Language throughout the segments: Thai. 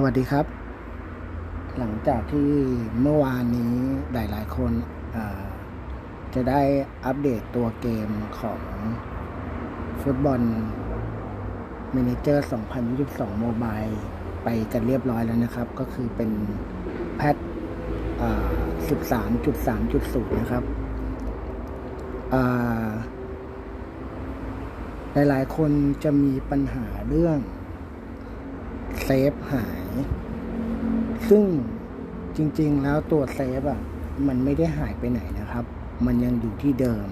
สวัสดีครับ หลังจากที่เมื่อวานนี้หลายๆคนอ่าจะได้อัปเดตตัวเกมของฟุตบอล m ม n เจอร์ 2022 โมบายไปกันเรียบร้อยแล้วนะครับ ก็คือเป็นแพทอ่า13.3.0 นะครับอ่ายหลายคนจะมีปัญหาเรื่องเซฟหาย ซึ่งจริง ๆ แล้วตัวเซฟอะมันไม่ได้หายไปไหนนะครับ มันยังอยู่ที่เดิม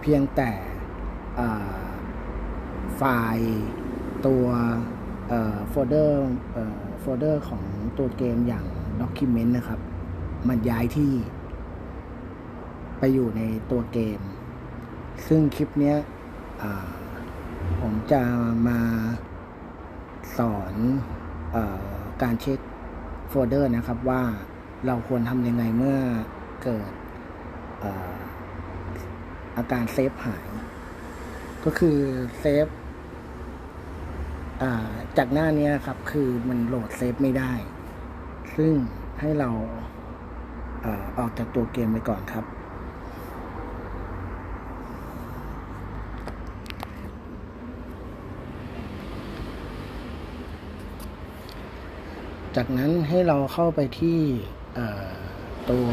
เพียงแต่ไฟล์ตัวโฟลเดอร์โฟลเดอร์ของตัวเกมอย่าง Document นะครับ มันย้ายที่ ไปอยู่ในตัวเกม ซึ่งคลิปเนี้ยผมจะมาสอนอ การเช็คโฟลเดอร์นะครับว่าเราควรทำยังไงเมื่อเกิดอาการเซฟหาย ก็คือเซฟจากหน้านี้ครับ คือมันโหลดเซฟไม่ได้ ซึ่งให้เราออกจากตัวเกมไปก่อนครับ จากนั้นให้เราเข้าไปที่ตัว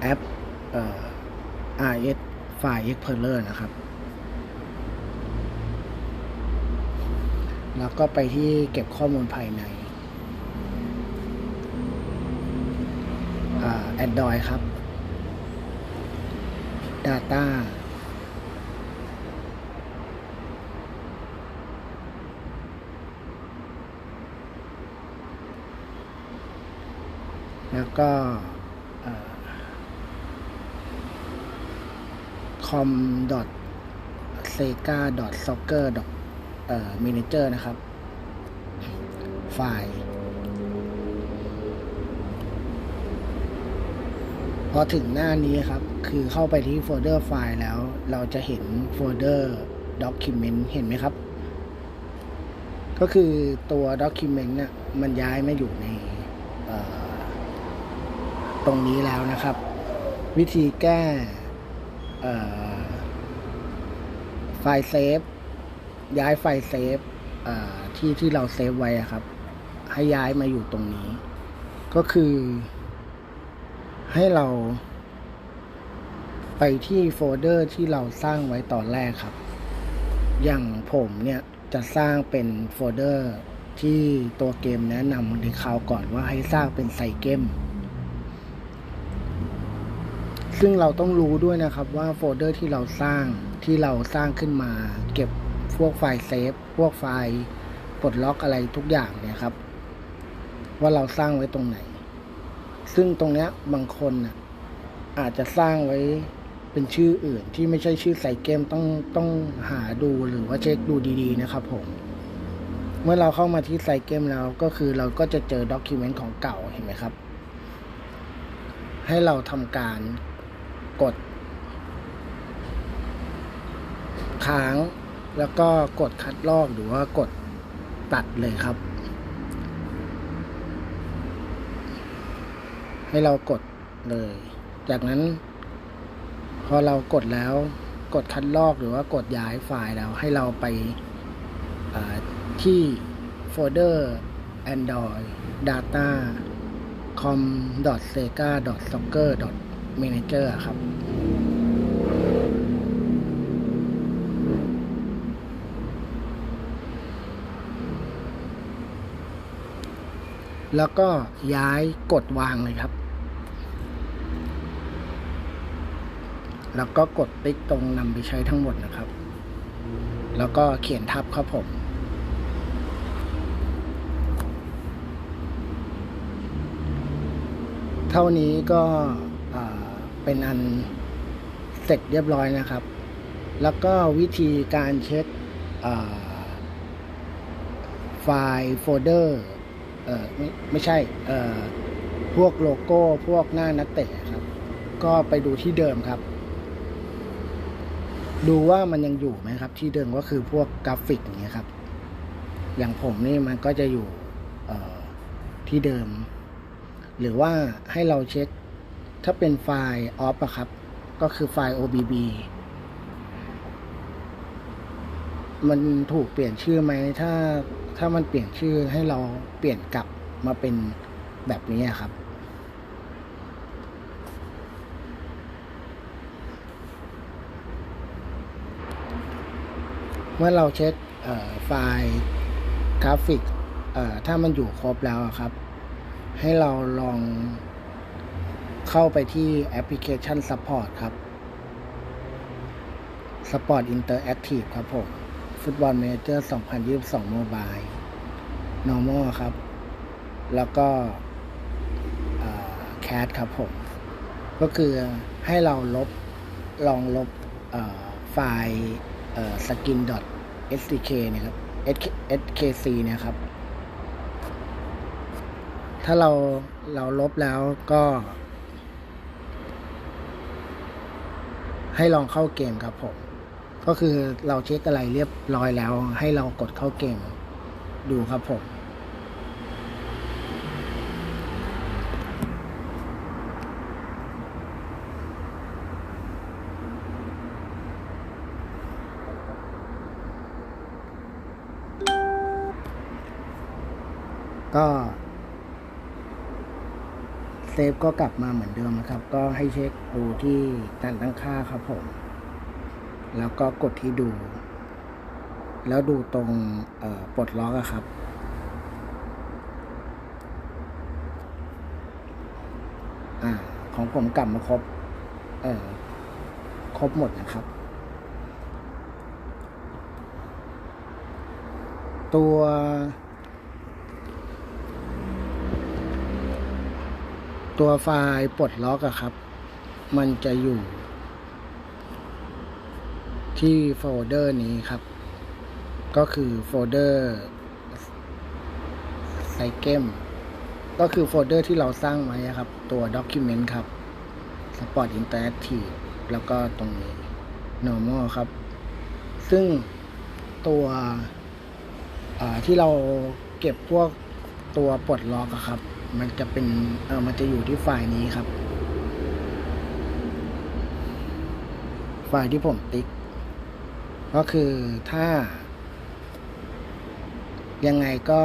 แอปอ RS File Explorer นะครับ แล้วก็ไปที่เก็บข้อมูลภายในอ่า Android ครับ Data แล้วก็เอ่อ com sega soccer manager นะครับ ไฟล์พอถึงหน้านี้ครับ คือเข้าไปที่โฟลเดอร์ไฟล์แล้ว เราจะเห็นโฟลเดอร์ document เห็นไหมครับ ก็คือตัว document น่ะมันย้ายมาอยู่ในเอ่อ ตรงนี้แล้วนะครับ วิธีแก้ไฟล์เซฟ ย้ายไฟล์เซฟที่ที่เราเซฟไว้ครับ ให้ย้ายมาอยู่ตรงนี้ ก็คือ ให้เรา ไปที่โฟลเดอร์ที่เราสร้างไว้ตอนแรกครับ อย่างผมเนี่ยจะสร้างเป็นโฟลเดอร์ที่ตัวเกมแนะนำในคราวก่อนว่าให้สร้างเป็นไซเกม ซึ่งเราต้องรู้ด้วยนะครับว่าโฟลเดอร์ที่เราสร้างที่เราสร้างขึ้นมา เก็บพวกไฟล์เซฟพวกไฟล์ปลดล็อกอะไรทุกอย่างเนี่ยครับ ว่าเราสร้างไว้ตรงไหน ซึ่งตรงเนี้ยบางคนน่ะอาจจะสร้างไว้เป็นชื่ออื่นที่ไม่ใช่ชื่อไซเกมต้องต้องหาดูหรือว่าเช็คดูดีๆนะครับผม เมื่อเราเข้ามาที่ไซเกมแล้วก็คือเราก็จะเจอด็อกิเมนต์ของเก่าเห็นไหมครับ ให้เราทำการ กด ค้างแล้วก็กดคัดลอกหรือว่ากดตัดเลยครับ ให้เรากดเลย จากนั้น พอเรากดแล้วกดคัดลอกหรือว่ากดย้ายไฟล์แล้ว ให้เราไปที่โฟลเดอร์ Android Data com sega soccer manager ครับแล้วก็ย้ายกดวางเลยครับ แล้วก็กดติ๊กตรงนำไปใช้ทั้งหมดนะครับ แล้วก็เขียนทับครับผม เท่านี้ก็ เป็นอันเสร็จเรียบร้อยนะครับ แล้วก็วิธีการเช็คไฟล์โฟลเดอร์ไม่ไม่ใช่พวกโลโก้พวกหน้านักเตะครับ ก็ไปดูที่เดิมครับ ดูว่ามันยังอยู่ไหมครับ ที่เดิมก็คือพวกกราฟิกอย่างเงี้ยครับ อย่างผมนี่มันก็จะอยู่ที่เดิม หรือว่าให้เราเช็ค ถ้าเป็นไฟล์ออฟอะครับ ก็คือไฟล์ OBB มันถูกเปลี่ยนชื่อไหม ถ้าถ้ามันเปลี่ยนชื่อให้เราเปลี่ยนกลับมาเป็นแบบนี้ครับ เมื่อเราเช็คไฟล์กราฟิกถ้ามันอยู่ครบแล้วครับ ให้เราลอง เข้าไปที่แอปพลิเคชัน Support ครับ Support Interactive ครับผม ฟุตบอลเมเจอร์2022 Mobile Normal ครับ แล้วก็แคสครับผม ก็คือให้เราลบลองลบไฟล์สกิน .sdk เนี่ยครับ skc เนี่ยครับ ถ้าเราเราลบแล้วก็ ให้ลองเข้าเกมครับผม ก็คือเราเช็คอะไรเรียบร้อยแล้ว ให้เรากดเข้าเกม ดูครับผมก็ เซฟก็กลับมาเหมือนเดิมนะครับ ก็ให้เช็คดูที่การตั้งค่าครับผม แล้วก็กดที่ดู แล้วดูตรงปลดล็อกอะครับ อ่า ของผมกลับมาครบ เอ่อ ครบหมดนะครับ ตัว ตัวไฟล์ปลดล็อกอะครับ มันจะอยู่ ที่โฟลเดอร์นี้ครับ ก็คือโฟลเดอร์ไซเกมก็คือโฟลเดอร์ที่เราสร้างไว้อะครับ ตัว Document ครับ Sport Interactive แล้วก็ตรงนี้ Normal ครับ ซึ่งตัวที่เราเก็บพวกตัวปลดล็อกอะครับ มันจะเป็นเออมันจะอยู่ที่ไฟล์นี้ครับ ไฟล์ที่ผมติ๊ก ก็คือถ้า ยังไงก็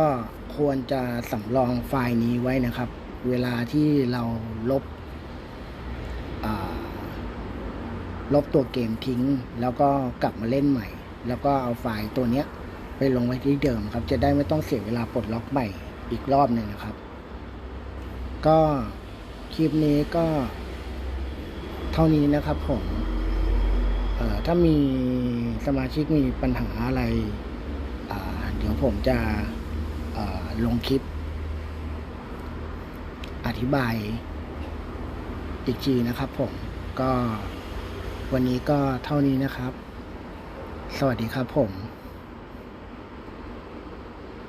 ควรจะสำรองไฟล์นี้ไว้นะครับ เวลาที่เราลบาลบตัวเกมทิ้ง แล้วก็กลับมาเล่นใหม่ แล้วก็เอาไฟล์ตัวเนี้ยไปลงไว้ที่เดิมครับ จะได้ไม่ต้องเสียเวลาปลดล็อกใหม่อีกรอบหนึ่งนะครับ ก็คลิปนี้ก็เท่านี้นะครับผมถ้ามีสมาชิกมีปัญหาอะไร เดี๋ยวผมจะลงคลิป อธิบายอีกทีนะครับผมก็วันนี้ก็เท่านี้นะครับ สวัสดีครับผม